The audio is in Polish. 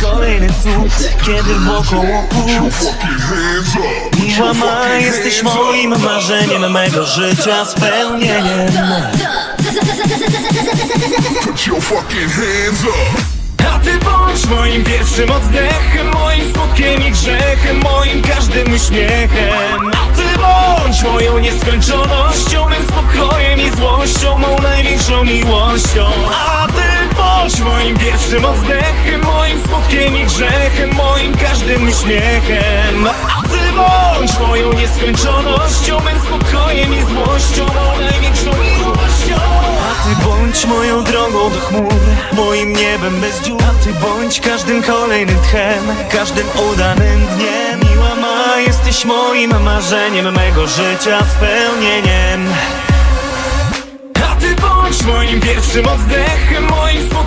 kolejny cud Kiedy wokoło chłód Miła ma, jesteś moim marzeniem Mego życia spełnieniem Put your fucking hands up. A ty bądź moim pierwszym oddechem Moim smutkiem i grzechem Moim każdym uśmiechem A ty bądź moją nieskończonością Mym spokojem i złością pierwszym oddechem Moim smutkiem i grzechem Moim każdym uśmiechem. A ty bądź moją nieskończonością Mym spokojem i złością Mą największą miłością. A ty bądź moją drogą do chmur Moim niebem bez dziur. A ty bądź każdym kolejnym tchem Każdym udanym dniem. Miła ma, jesteś moim marzeniem Mego życia spełnieniem. A ty bądź moim pierwszym oddechem Moim